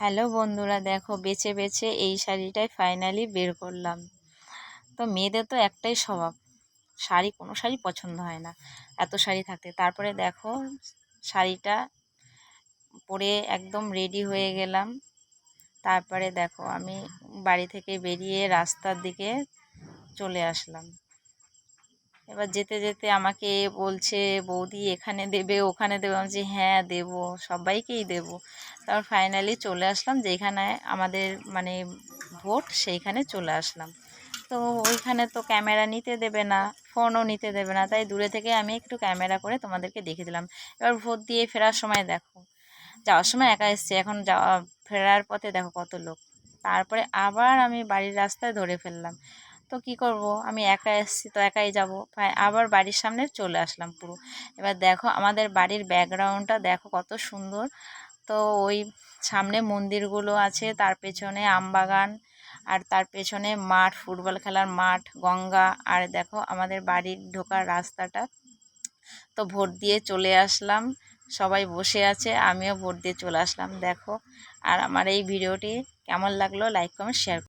Hello বন্ধুরা, দেখো বেছে বেছে এই শাড়িটাই ফাইনালি বের করলাম। তো মেয়েদের তো একটাই স্বভাব, শাড়ি কোনো শাড়ি পছন্দ হয় না, এত শাড়ি থাকতে। তারপরে দেখো শাড়িটা পরে একদম রেডি হয়ে গেলাম। তারপরে দেখো আমি বাড়ি থেকে বেরিয়ে রাস্তার দিকে চলে আসলাম। এবার যেতে যেতে আমাকে বলছে, বৌদি এখানে দেবে, ওখানে দেবে। আমি বলছি হ্যাঁ দেবো, সবাইকেই দেবো। তারপর ফাইনালি চলে আসলাম যেখানে আমাদের মানে ভোট, সেইখানে চলে আসলাম। তো ওইখানে তো ক্যামেরা নিতে দেবে না ফোনও নিতে দেবে না, তাই দূরে থেকে আমি একটু ক্যামেরা করে তোমাদেরকে দেখে দিলাম। এবার ভোট দিয়ে ফেরার সময় দেখো, যাওয়ার সময় একা এসছি, এখন যাওয়া, ফেরার পথে দেখো কত লোক। তারপরে আবার আমি বাড়ির রাস্তায় ধরে ফেললাম। তো কি করব? আমি একা এসেছি তো একাই যাব। আবার বাড়ির সামনে চলে আসলাম পুরো। এবার দেখো আমাদের বাড়ির ব্যাকগ্রাউন্ডটা দেখো কত সুন্দর। তো ওই সামনে মন্দিরগুলো আছে, তার পেছনে আমবাগান আর তার পেছনে মাঠ, ফুটবল খেলার মাঠ, গঙ্গা, আর দেখো আমাদের বাড়ির ঢোকার রাস্তাটা। তো ভোট দিয়ে চলে আসলাম। সবাই বসে আছে, আমিও ভোট দিয়ে চলে আসলাম, দেখো। আর আমার এই ভিডিওটি কেমন লাগল লাইক কমেন্ট শেয়ার